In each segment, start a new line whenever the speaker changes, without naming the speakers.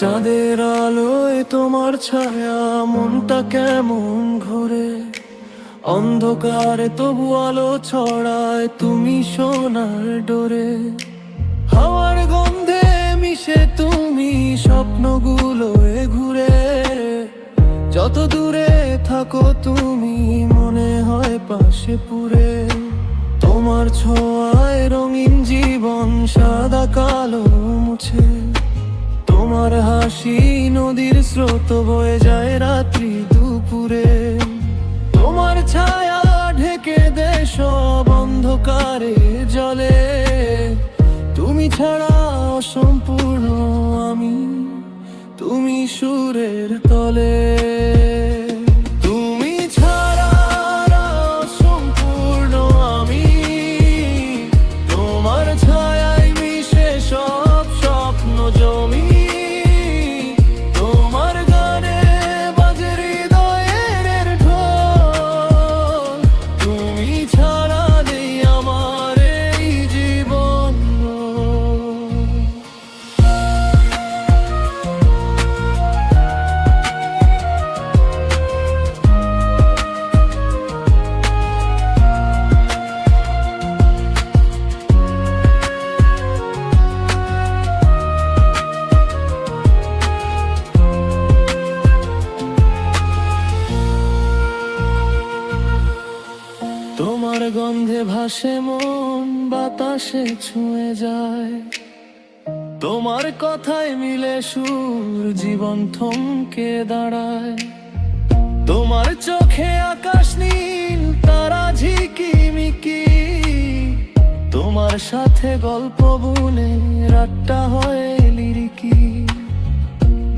চাঁদের আলোয় তোমার ছায়া, মনটা কেমন ঘোরে? অন্ধকারে তবু আলো ছড়ায়, তুমি সোনার ডোরে। হাওয়ার গন্ধে মিশে তুমি স্বপ্নগুলো ঘুরে যত দূরে থাকো তুমি, মনে হয় পাশে পুরে। তোমার ছোঁয়ায় রঙিন জীবন, সাদা কালো তোমার হাসি নদীর স্রোত বয়ে যায় রাত্রি দুপুরে। তোমার ছায়া ঢেকে দেশ অন্ধকারে জলে। তুমি ছাড়া অসম্পূর্ণ আমি, তুমি সুরের তলে। তোমার গন্ধে ভাসে মন, বাতাসে ছুঁয়ে যায়। তোমার কথায় মিলে সুর, জীবন থমকে দাঁড়ায়। তোমার চোখে আকাশ নীল, তারা ঝিকিমিকি। তোমার সাথে গল্প বুনে রাতটা হয় লিরিকি।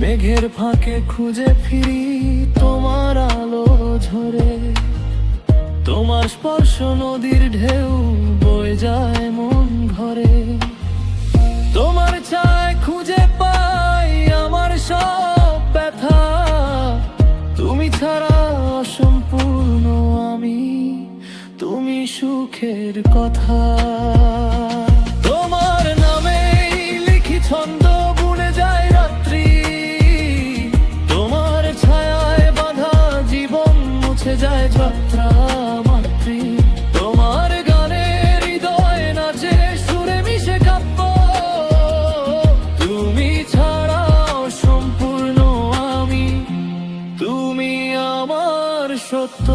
মেঘের ফাঁকে খুঁজে ফিরি, তোমার আলো ঝরে। তোমার স্পর্শ নদীর ঢেউ বয়ে যায় মন ঘরে তোমার চায় খুঁজে পাই আমার সব ব্যথা। তুমি ছাড়া অসম্পূর্ণ আমি, তুমি সুখের কথা। তোমার নামে লিখি ছন্দ বুনে যায় রাত্রি। তোমার ছায়ায় বাঁধা জীবন মুছে যায় যাত্রা। সত্য